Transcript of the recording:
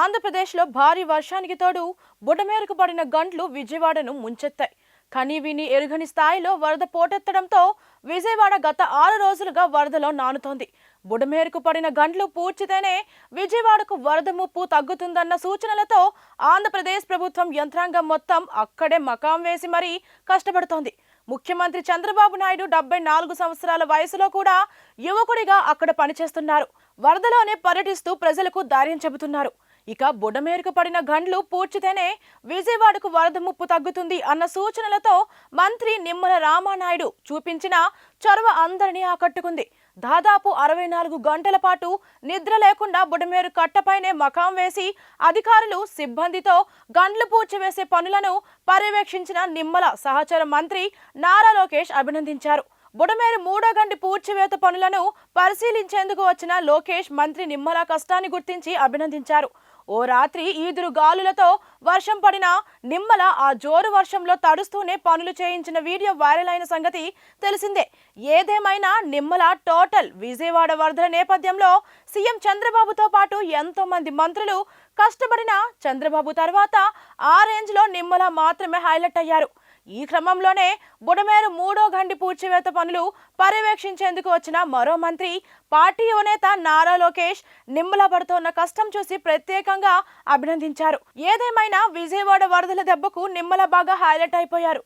ఆంధ్రప్రదేశ్లో భారీ వర్షానికి తోడు బుడమేరకు పడిన గంట్లు విజయవాడను ముంచెత్తాయి. కని విని ఎరుగని స్థాయిలో వరద పోటెత్తడంతో విజయవాడ గత ఆరు రోజులుగా వరదలో నానుతోంది. బుడమేరకు పడిన గంటలు పూడ్చితేనే విజయవాడకు వరద ముప్పు తగ్గుతుందన్న సూచనలతో ఆంధ్రప్రదేశ్ ప్రభుత్వం యంత్రాంగం మొత్తం అక్కడే మకాం వేసి మరీ కష్టపడుతోంది. ముఖ్యమంత్రి చంద్రబాబు నాయుడు డెబ్బై నాలుగు సంవత్సరాల వయసులో కూడా యువకుడిగా అక్కడ పనిచేస్తున్నారు. వరదలోనే పర్యటిస్తూ ప్రజలకు ధైర్యం చెబుతున్నారు. ఇక బుడమేరుకు పడిన గండ్లు పూడ్చితేనే విజయవాడకు వరద ముప్పు తగ్గుతుంది అన్న సూచనలతో మంత్రి నిమ్మల రామానాయుడు చూపించిన చొరవ అందరినీ ఆకట్టుకుంది. దాదాపు అరవై నాలుగు గంటల పాటు నిద్ర లేకుండా బుడమేరు కట్టపైనే మకాం వేసి అధికారులు సిబ్బందితో గండ్లు పూడ్చివేసే పనులను పర్యవేక్షించిన నిమ్మల సహచర మంత్రి నారా లోకేష్ అభినందించారు. బుడమేరు మూడో గంటి పూడ్చివేత పనులను పరిశీలించేందుకు వచ్చిన లోకేష్ మంత్రి నిమ్మల కష్టాన్ని గుర్తించి అభినందించారు. ఓ రాత్రి ఈదురు గాలులతో వర్షం పడిన నిమ్మల ఆ జోరు వర్షంలో తడుస్తూనే పనులు చేయించిన వీడియో వైరల్ అయిన సంగతి తెలిసిందే. ఏదేమైనా నిమ్మల టోటల్ విజయవాడ వరదల నేపథ్యంలో సీఎం చంద్రబాబుతో పాటు ఎంతో మంది మంత్రులు కష్టపడిన చంద్రబాబు తర్వాత ఆ రేంజ్లో నిమ్మల మాత్రమే హైలైట్ అయ్యారు. ఈ క్రమంలోనే బుడమేరు మూడో గండి పూడ్చివేత పనులు పర్యవేక్షించేందుకు వచ్చిన మరో మంత్రి పార్టీ యువనేత నారా లోకేష్ నిమ్మలబడుతోన్న కష్టం చూసి ప్రత్యేకంగా అభినందించారు. ఏదేమైనా విజయవాడ వరదల దెబ్బకు నిమ్మల బాగా హైలైట్ అయిపోయారు.